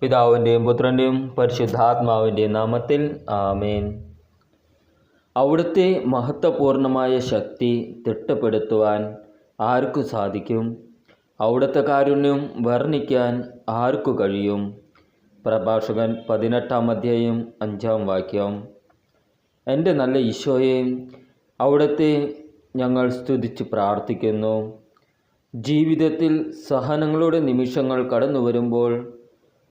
പിതാവിന്റെയും പുത്രന്റെയും പരിശുദ്ധാത്മാവിന്റെയും നാമത്തിൽ ആമേൻ. അവിടുത്തെ മഹത്വപൂർണമായ ശക്തി തിട്ടപ്പെടുത്തുവാൻ ആർക്കു സാധിക്കും? അവിടുത്തെ കാരുണ്യം വർണിക്കാൻ ആർക്കു കഴിയും? പ്രഭാഷകൻ പതിനെട്ടാം അധ്യായം അഞ്ചാം വാക്യം. എന്റെ നല്ല ഈശോയെ അവിടുത്തെ ഞങ്ങൾ സ്തുതിച്ച് പ്രാർത്ഥിക്കുന്നു. ജീവിതത്തിൽ സഹനങ്ങളുടെ നിമിഷങ്ങൾ കടന്നു വരുമ്പോൾ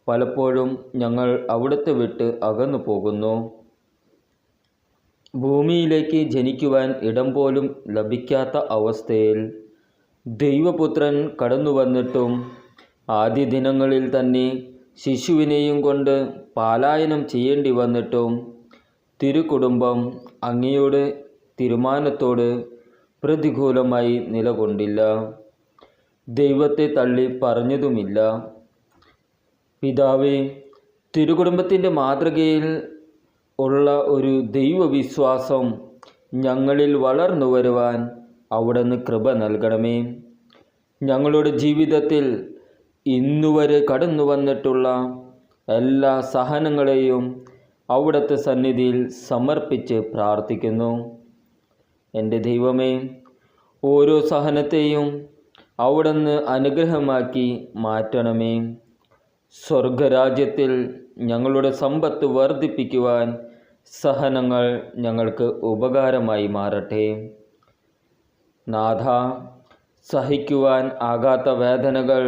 പലപ്പോഴും ഞങ്ങൾ അവിടുത്തെ വിട്ട് അകന്നു പോകുന്നു. ഭൂമിയിലേക്ക് ജനിക്കുവാൻ ഇടം പോലും ലഭിക്കാത്ത അവസ്ഥയിൽ ദൈവപുത്രൻ കടന്നു വന്നിട്ടും ആദ്യ ദിനങ്ങളിൽ തന്നെ ശിശുവിനെയും കൊണ്ട് പാലായനം ചെയ്യേണ്ടി വന്നിട്ടും തിരുകുടുംബം അങ്ങയുടെ തീരുമാനത്തോട് പ്രതികൂലമായി നിലകൊണ്ടില്ല. ദൈവത്തെ തള്ളി പറഞ്ഞതുമില്ല. പിതാവേ തിരുകുടുംബത്തിന്റെ മാതൃകയിൽ ഉള്ള ഒരു ദൈവവിശ്വാസം ഞങ്ങളിൽ വളർന്നു വരുവാൻ അവിടുന്ന് കൃപ നൽകണമേ. ഞങ്ങളുടെ ജീവിതത്തിൽ ഇന്നുവരെ കടന്നു വന്നിട്ടുള്ള എല്ലാ സഹനങ്ങളെയും അവിടുത്തെ സന്നിധിയിൽ സമർപ്പിച്ച് പ്രാർത്ഥിക്കുന്നു. എന്റെ ദൈവമേ ഓരോ സഹനത്തെയും അവിടുന്ന് അനുഗ്രഹമാക്കി മാറ്റണമേ. സ്വർഗരാജ്യത്തിൽ ഞങ്ങളുടെ സമ്പത്ത് വർദ്ധിപ്പിക്കുവാൻ സഹനങ്ങൾ ഞങ്ങൾക്ക് ഉപകാരമായി മാറട്ടെ. നാഥ സഹിക്കുവാൻ ആകാത്ത വേദനകൾ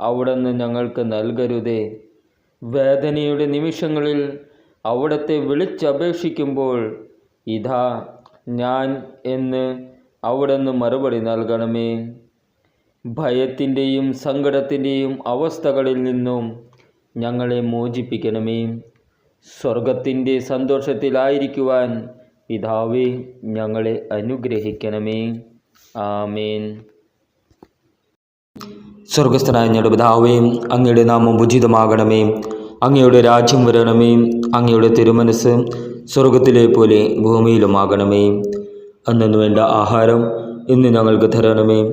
അവിടുന്ന് ഞങ്ങൾക്ക് നൽകരുതേ. വേദനയുടെ നിമിഷങ്ങളിൽ അവിടത്തെ വിളിച്ചപേക്ഷിക്കുമ്പോൾ ഇതാ ഞാൻ എന്ന് അവിടുന്ന് മറുപടി നൽകണമേ. ഭയത്തിന്റെയും സങ്കടത്തിന്റെയും അവസ്ഥകളിൽ നിന്നും ഞങ്ങളെ മോചിപ്പിക്കണമേ. സ്വർഗത്തിന്റെ സന്തോഷത്തിലായിരിക്കുവാൻ പിതാവേ ഞങ്ങളെ അനുഗ്രഹിക്കണമേ. ആമേൻ. സ്വർഗസ്ഥനായ ഞങ്ങളുടെ പിതാവേ അങ്ങയുടെ നാമം ഉചിതമാകണമേ. അങ്ങയുടെ രാജ്യം വരണമേ. അങ്ങയുടെ തിരുമനസ് സ്വർഗത്തിലെ പോലെ ഭൂമിയിലുമാകണമേ. അന്നു വേണ്ട ആഹാരം ഇന്ന് ഞങ്ങൾക്ക് തരണമേ.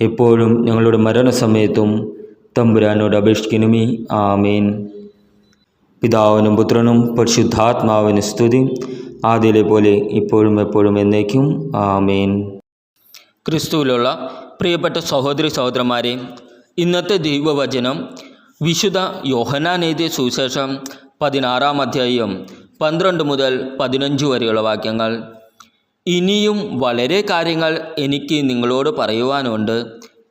എപ്പോഴും ഞങ്ങളുടെ മരണസമയത്തും തമ്പുരാനോട് അപേക്ഷിക്കണമേ. ആമേൻ. പിതാവിനും പുത്രനും പരിശുദ്ധാത്മാവിന് സ്തുതി. ആദ്യയിലെ പോലെ ഇപ്പോഴും എപ്പോഴും എന്നേക്കും. ആമേൻ. ക്രിസ്തുവിലുള്ള പ്രിയപ്പെട്ട സഹോദരി സഹോദരന്മാരെ ഇന്നത്തെ ദൈവവചനം വിശുദ്ധ യോഹനാനെഴുതിയ സുവിശേഷം പതിനാറാം അധ്യായം പന്ത്രണ്ട് മുതൽ പതിനഞ്ച് വരെയുള്ള വാക്യങ്ങൾ. ഇനിയും വളരെ കാര്യങ്ങൾ എനിക്ക് നിങ്ങളോട് പറയുവാനുണ്ട്.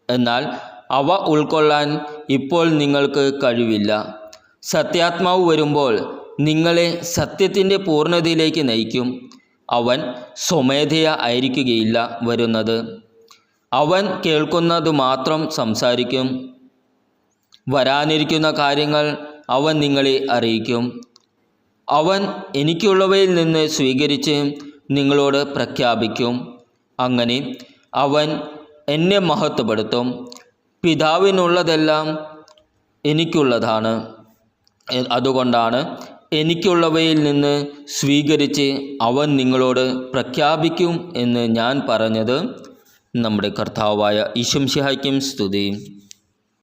എന്നാൽ അവ ഉൾക്കൊള്ളാൻ ഇപ്പോൾ നിങ്ങൾക്ക് കഴിവില്ല. സത്യാത്മാവ് വരുമ്പോൾ നിങ്ങളെ സത്യത്തിന്റെ പൂർണതയിലേക്ക് നയിക്കും. അവൻ സ്വമേധയ ആയിരിക്കുകയില്ല വരുന്നത്. അവൻ കേൾക്കുന്നത് മാത്രം സംസാരിക്കും. വരാനിരിക്കുന്ന കാര്യങ്ങൾ അവൻ നിങ്ങളെ അറിയിക്കും. അവൻ എനിക്കുള്ളവയിൽ നിന്ന് സ്വീകരിച്ച് നിങ്ങളോട് പ്രഖ്യാപിക്കും. അങ്ങനെ അവൻ എന്നെ മഹത്വപ്പെടുത്തും. പിതാവിനുള്ളതെല്ലാം എനിക്കുള്ളതാണ്. അതുകൊണ്ടാണ് എനിക്കുള്ളവയിൽ നിന്ന് സ്വീകരിച്ച് അവൻ നിങ്ങളോട് പ്രഖ്യാപിക്കും എന്ന് ഞാൻ പറഞ്ഞത്. നമ്മുടെ കർത്താവായ ഈശംഷിഹായ്ക്കും സ്തുതി.